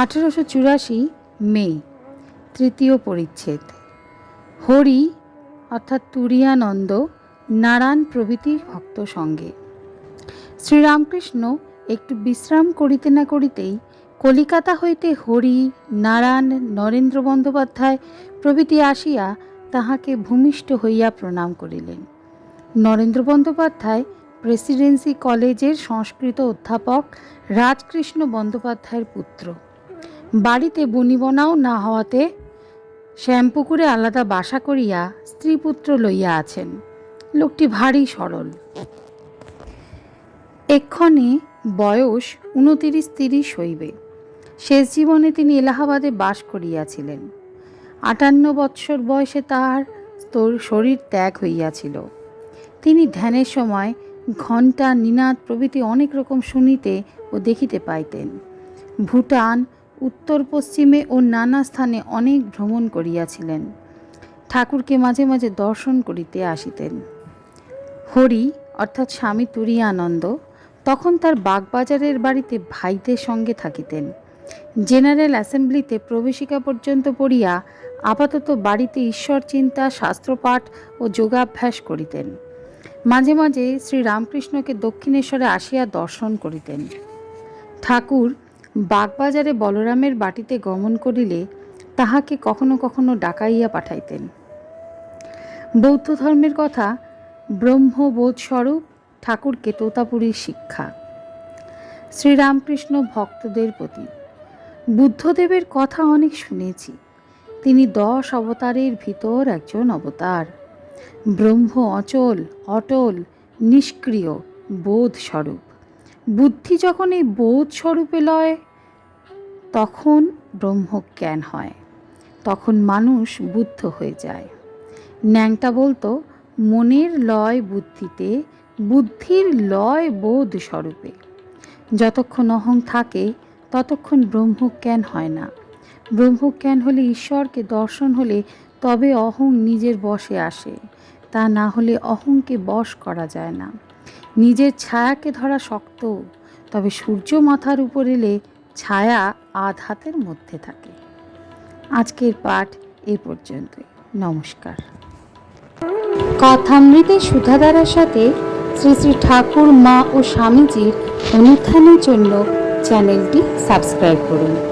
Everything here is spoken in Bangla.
আঠেরোশো চুরাশি মে, তৃতীয় পরিচ্ছেদ। হরি, অর্থাৎ তুরিয়ানন্দ, নারায়ণ প্রভৃতি ভক্ত সঙ্গে। শ্রীরামকৃষ্ণ একটু বিশ্রাম করিতে না করিতেই কলিকাতা হইতে হরি, নারায়ণ, নরেন্দ্র বন্দ্যোপাধ্যায় প্রভৃতি আসিয়া তাহাকে ভূমিষ্ঠ হইয়া প্রণাম করিলেন। নরেন্দ্র বন্দ্যোপাধ্যায় প্রেসিডেন্সি কলেজের সংস্কৃত অধ্যাপক রাজকৃষ্ণ বন্দ্যোপাধ্যায়ের পুত্র। বাড়িতে বনিবনাও না হওয়াতে শ্যামপুকুরে আলাদা বাসা করিয়া স্ত্রীপুত্র লইয়া আছেন। লোকটি ভারী সরল। এক্ষণে বয়স উনতিরিশ তিরিশ হইবে। শেষ জীবনে তিনি এলাহাবাদে বাস করিয়াছিলেন। আটান্ন বৎসর বয়সে তাহার শরীর ত্যাগ হইয়াছিল। তিনি ধ্যানের সময় ঘণ্টা, নিনাদ প্রভৃতি অনেক রকম শুনিতে ও দেখিতে পাইতেন। ভুটান উত্তর পশ্চিমে ও নানা স্থানে অনেক ভ্রমণ করিয়াছিলেন। ঠাকুরকে মাঝে মাঝে দর্শন করিতে আসিতেন। হরি, অর্থাৎ স্বামী তুরিয়ানন্দ, তখন তার বাগবাজারের বাড়িতে ভাইদের সঙ্গে থাকিতেন। জেনারেল অ্যাসেম্বলিতে প্রবেশিকা পর্যন্ত পড়িয়া আপাতত বাড়িতে ঈশ্বর চিন্তা, শাস্ত্রপাঠ ও যোগাভ্যাস করিতেন। মাঝে মাঝে শ্রী রামকৃষ্ণকে দক্ষিণেশ্বরে আসিয়া দর্শন করিতেন। ঠাকুর বাগবাজারে বলরামের বাটিতে গমন করিলে তাহাকে কখনো কখনো ডাকাইয়া পাঠাইতেন। বৌদ্ধ ধর্মের কথা ব্রহ্মবোধস্বরূপ ঠাকুরকে তোতাপুরীর শিক্ষা। শ্রীরামকৃষ্ণ ভক্তদের প্রতি বুদ্ধদেবের কথা অনেক শুনেছি। তিনি দশ অবতারের ভিতর একজন অবতার। ব্রহ্ম অচল, অটল, নিষ্ক্রিয়, বোধ স্বরূপ। বুদ্ধি যখন এই বোধ স্বরূপে লয়, তখন ব্রহ্মজ্ঞান হয়। তখন মানুষ বুদ্ধ হয়ে যায়। ন্যাংটা বলতো, মনের লয় বুদ্ধিতে, বুদ্ধির লয় বোধ স্বরূপে। যতক্ষণ অহং থাকে, ততক্ষণ ব্রহ্মজ্ঞান হয় না। ব্রহ্মজ্ঞান হলে ঈশ্বরকে দর্শন হলে তবে অহং নিজের বশে আসে। তা না হলে অহংকে বশ করা যায় না। নিজের ছায়াকে ধরা শক্ত, তবে সূর্য মাথার উপর এলে ছায়া আধ হাতের মধ্যে থাকে। আজকের পাঠ এ পর্যন্তই। নমস্কার। কথামৃতে সুধাধারার সাথে শ্রী শ্রী ঠাকুর, মা ও স্বামীজির অনুত্থানের জন্য চ্যানেলটি সাবস্ক্রাইব করুন।